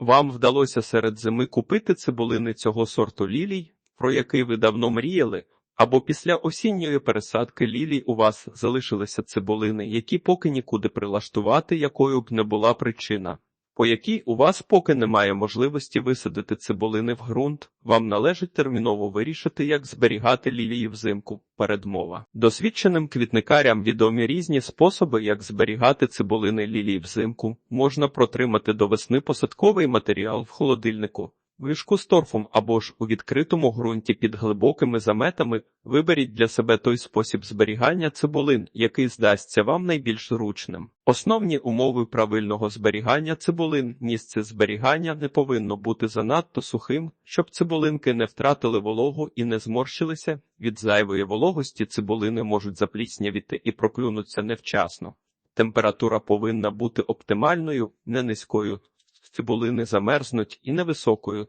Вам вдалося серед зими купити цибулини цього сорту лілій, про який ви давно мріяли, або після осінньої пересадки лілій у вас залишилися цибулини, які поки нікуди прилаштувати, якою б не була причина, по якій у вас поки немає можливості висадити цибулини в ґрунт, вам належить терміново вирішити, як зберігати лілії взимку. Передмова. Досвідченим квітникарям відомі різні способи, як зберігати цибулини лілії взимку. Можна протримати до весни посадковий матеріал в холодильнику. Вишку з торфом або ж у відкритому ґрунті під глибокими заметами виберіть для себе той спосіб зберігання цибулин, який здасться вам найбільш зручним. Основні умови правильного зберігання цибулин місце зберігання не повинно бути занадто сухим, щоб цибулинки не втратили вологу і не зморщилися. Від зайвої вологості цибулини можуть запліснявіти і проклюнуться невчасно. Температура повинна бути оптимальною, не низькою. Цибулини замерзнуть і невисокою.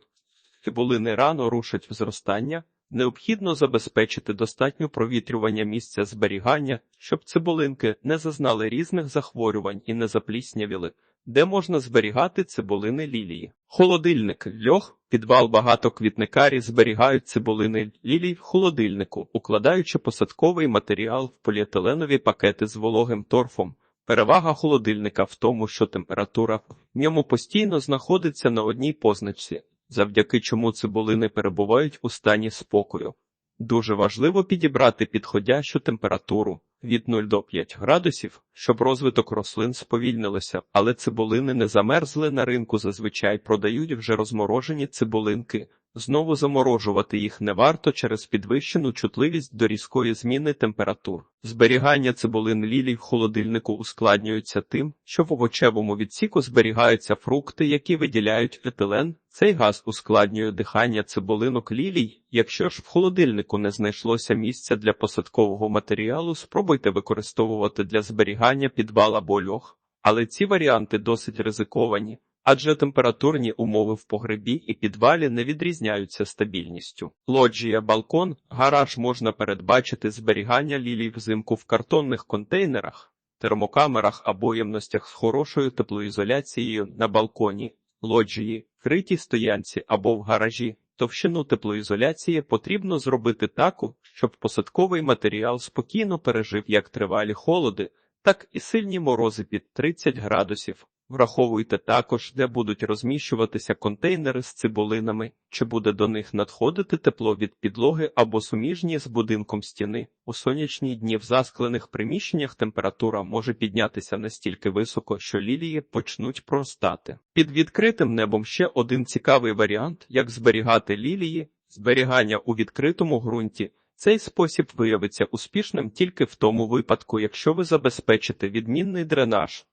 Цибулини рано рушать в зростання. Необхідно забезпечити достатньо провітрювання місця зберігання, щоб цибулинки не зазнали різних захворювань і не запліснявіли, де можна зберігати цибулини лілії. Холодильник, льох, підвал багато квітникарі зберігають цибулини лілій в холодильнику, укладаючи посадковий матеріал в поліетиленові пакети з вологим торфом. Перевага холодильника в тому, що температура в ньому постійно знаходиться на одній позначці, завдяки чому цибулини перебувають у стані спокою. Дуже важливо підібрати підходящу температуру від 0 до 5 градусів, щоб розвиток рослин сповільнилося, але цибулини не замерзли на ринку, зазвичай продають вже розморожені цибулинки. Знову заморожувати їх не варто через підвищену чутливість до різкої зміни температур. Зберігання цибулин лілій в холодильнику ускладнюється тим, що в овочевому відсіку зберігаються фрукти, які виділяють етилен. Цей газ ускладнює дихання цибулинок лілій. Якщо ж в холодильнику не знайшлося місця для посадкового матеріалу, спробуйте використовувати для зберігання підвал або льох. Але ці варіанти досить ризиковані адже температурні умови в погребі і підвалі не відрізняються стабільністю. Лоджія, балкон, гараж можна передбачити зберігання лілій взимку в картонних контейнерах, термокамерах або ємностях з хорошою теплоізоляцією на балконі, лоджії, критій стоянці або в гаражі. Товщину теплоізоляції потрібно зробити таку, щоб посадковий матеріал спокійно пережив як тривалі холоди, так і сильні морози під 30 градусів. Враховуйте також, де будуть розміщуватися контейнери з цибулинами, чи буде до них надходити тепло від підлоги або суміжні з будинком стіни. У сонячні дні в засклених приміщеннях температура може піднятися настільки високо, що лілії почнуть простати. Під відкритим небом ще один цікавий варіант, як зберігати лілії, зберігання у відкритому ґрунті. Цей спосіб виявиться успішним тільки в тому випадку, якщо ви забезпечите відмінний дренаж.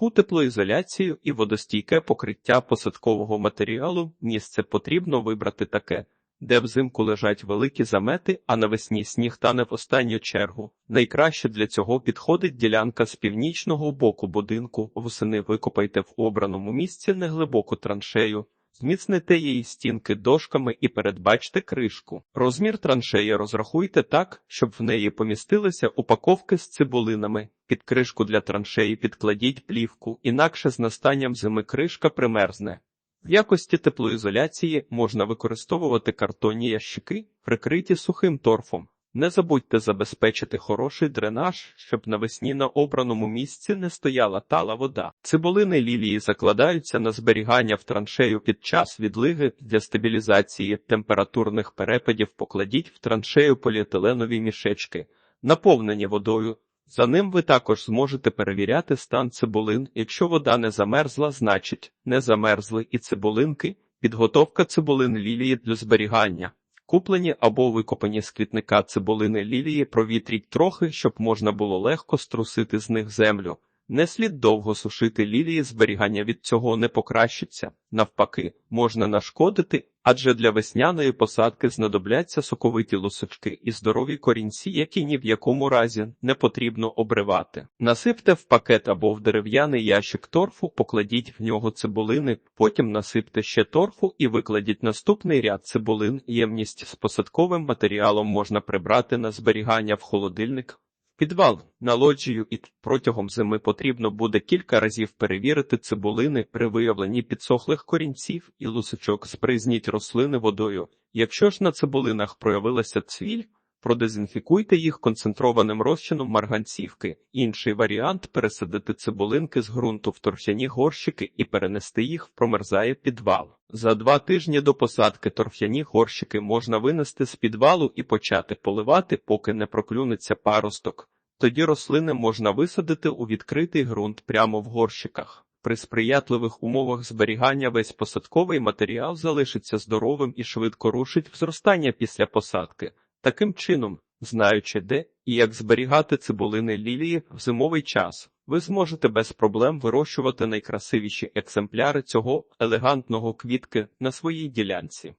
Суху теплоізоляцію і водостійке покриття посадкового матеріалу місце потрібно вибрати таке, де взимку лежать великі замети, а навесні сніг тане в останню чергу. Найкраще для цього підходить ділянка з північного боку будинку. Восени викопайте в обраному місці неглибоку траншею. Зміцните її стінки дошками і передбачте кришку. Розмір траншеї розрахуйте так, щоб в неї помістилися упаковки з цибулинами. Під кришку для траншеї підкладіть плівку, інакше з настанням зими кришка примерзне. В якості теплоізоляції можна використовувати картонні ящики, прикриті сухим торфом. Не забудьте забезпечити хороший дренаж, щоб навесні на обраному місці не стояла тала вода. Цибулини лілії закладаються на зберігання в траншею під час відлиги для стабілізації температурних перепадів. Покладіть в траншею поліетиленові мішечки, наповнені водою. За ним ви також зможете перевіряти стан цибулин. Якщо вода не замерзла, значить не замерзли і цибулинки. Підготовка цибулин лілії для зберігання. Куплені або викопані з квітника цибулини лілії провітріть трохи, щоб можна було легко струсити з них землю. Не слід довго сушити лілії, зберігання від цього не покращиться. Навпаки, можна нашкодити, адже для весняної посадки знадобляться соковиті лусочки і здорові корінці, які ні в якому разі не потрібно обривати. Насипте в пакет або в дерев'яний ящик торфу, покладіть в нього цибулини, потім насипте ще торфу і викладіть наступний ряд цибулин. Ємність з посадковим матеріалом можна прибрати на зберігання в холодильник Підвал на лоджію і протягом зими потрібно буде кілька разів перевірити цибулини при виявленні підсохлих корінців і лусочок спризніть рослини водою. Якщо ж на цибулинах проявилася цвіль, продезінфікуйте їх концентрованим розчином марганцівки. Інший варіант пересадити цибулинки з ґрунту в торфяні горщики і перенести їх в промерзає підвал. За два тижні до посадки торфяні горщики можна винести з підвалу і почати поливати, поки не проклюнеться паросток. Тоді рослини можна висадити у відкритий ґрунт прямо в горщиках. При сприятливих умовах зберігання весь посадковий матеріал залишиться здоровим і швидко рушить в зростання після посадки. Таким чином, знаючи де і як зберігати цибулини лілії в зимовий час, ви зможете без проблем вирощувати найкрасивіші екземпляри цього елегантного квітки на своїй ділянці.